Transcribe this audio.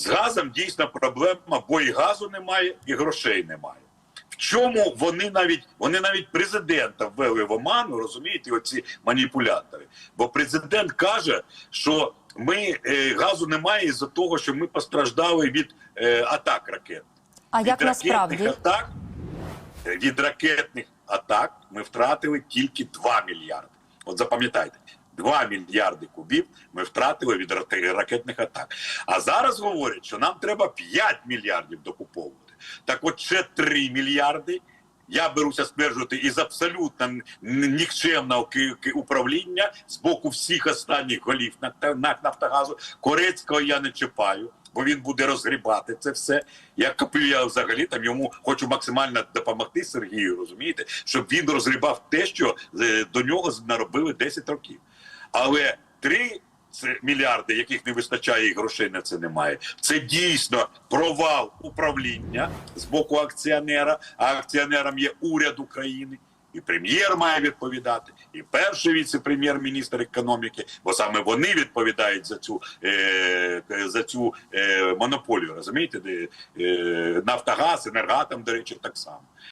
з газом дійсно проблема, бо і газу немає, і грошей немає. В чому вони навіть вони навіть президента ввели в оману, розумієте, оці маніпулятори. Бо президент каже, що ми е, газу немає із-за того, що ми постраждали від е, атак ракет. А від як насправді? атак від ракетних атак ми втратили тільки 2 мільярди. От запам'ятайте, 2 мільярди кубів ми втратили від рак- ракетних атак. А зараз говорять, що нам треба 5 мільярдів докуповувати. Так от ще 3 мільярди. Я беруся стверджувати із абсолютно нікчемного управління з боку всіх останніх голів на Нафтогазу. Корецького я не чіпаю, бо він буде розгрібати це все. Я я взагалі там йому хочу максимально допомогти Сергію, розумієте, щоб він розгрібав те, що е, до нього наробили 10 років. Але три мільярди, яких не вистачає, і грошей на це немає. Це дійсно провал управління з боку акціонера. А акціонером є уряд України. І прем'єр має відповідати, і перший віце-прем'єр-міністр економіки, бо саме вони відповідають за цю е, за цю е, монополію. Розумієте, де е, Нафтогаз, енергатом, до речі, так само.